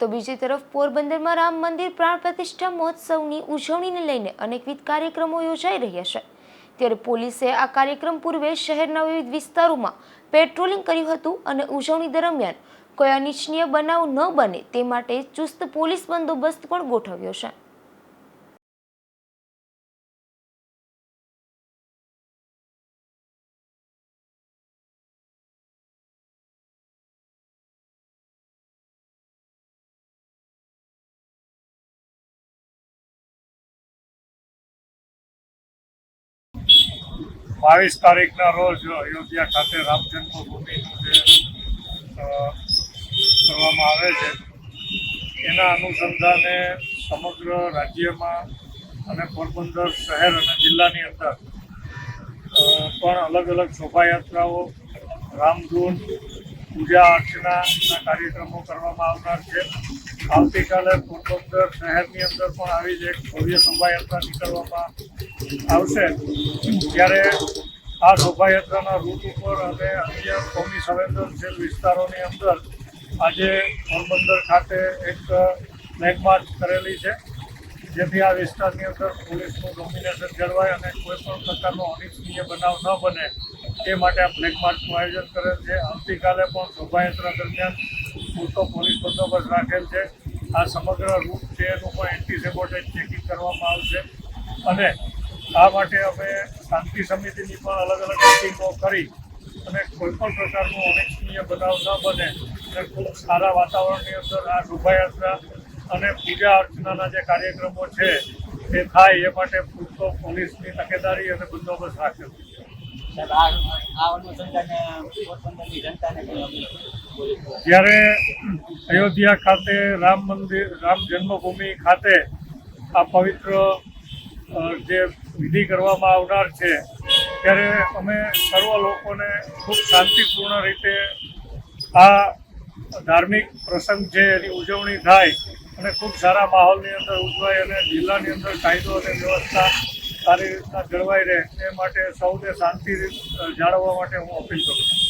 તો બીજી તરફ પોરબંદરમાં રામ મંદિર પ્રાણ પ્રતિષ્ઠા મહોત્સવની ઉજવણીને લઈને અનેકવિધ કાર્યક્રમો યોજાઈ રહ્યા છે. ત્યારે પોલીસે આ કાર્યક્રમ પૂર્વે શહેરના વિવિધ વિસ્તારોમાં પેટ્રોલિંગ કર્યું હતું અને ઉજવણી દરમિયાન કોઈ અનિચ્છનીય બનાવ ન બને તે માટે ચુસ્ત પોલીસ બંદોબસ્ત પણ ગોઠવ્યો છે. બાવીસ તારીખના રોજ અયોધ્યા ખાતે રામ જન્મભૂમિનું જે કરવામાં આવે છે, એના અનુસંધાને સમગ્ર રાજ્યમાં અને પોરબંદર શહેર અને જિલ્લાની અંદર પણ અલગ અલગ શોભાયાત્રાઓ, રામધૂન, પૂજા અર્ચનાના કાર્યક્રમો કરવામાં આવનાર છે. આવતીકાલે પોરબંદર શહેરની અંદર પણ આવી જ એક ભવ્ય શોભાયાત્રા નીકળવામાં આવશે. ત્યારે આ શોભાયાત્રાના રૂટ ઉપર અને અન્ય કોમી સંવેદનશીલ વિસ્તારોની અંદર આજે પોરબંદર ખાતે એક ફ્લેગ કરેલી છે. જેથી આ વિસ્તારની અંદર પોલીસનું ડોમિનેશન જળવાય અને કોઈ પણ પ્રકારનો અનિચ્છનીય બનાવ ન બને. તે માટે આ ફ્લેગ માર્ચનું આયોજન કરેલ છે. આવતીકાલે પણ શોભાયાત્રા દરમિયાન પૂરતો પોલીસ બંદોબસ્ત રાખેલ છે. આ સમગ્ર રૂટ છે એનું પણ એન્ટી ચેકિંગ કરવામાં આવશે. અને આ માટે અમે શાંતિ સમિતિની પણ અલગ અલગ મિટિંગો કરી અને કોઈ પણ પ્રકારનો અનિચ્છનીય બનાવ ન બને અને ખૂબ સારા વાતાવરણની અંદર આ શોભાયાત્રા અને પૂજા અર્ચનાના જે કાર્યક્રમો છે તે થાય એ માટે પૂરતો પોલીસની તકેદારી અને બંદોબસ્ત રાખ્યો છે. જ્યારે અયોધ્યા ખાતે રામ મંદિર, રામ જન્મભૂમિ ખાતે આ પવિત્ર જે વિધિ કરવામાં આવનાર છે, ત્યારે અમે સર્વ લોકોને ખૂબ શાંતિપૂર્ણ રીતે આ ધાર્મિક પ્રસંગ છે એની ઉજવણી થાય અને ખૂબ સારા માહોલની અંદર ઉજવાય અને જિલ્લાની અંદર કાયદો અને વ્યવસ્થા સારી રીતના જળવાઈ રહે, એ માટે સૌને શાંતિ જાળવવા માટે હું અપીલ કરું છું.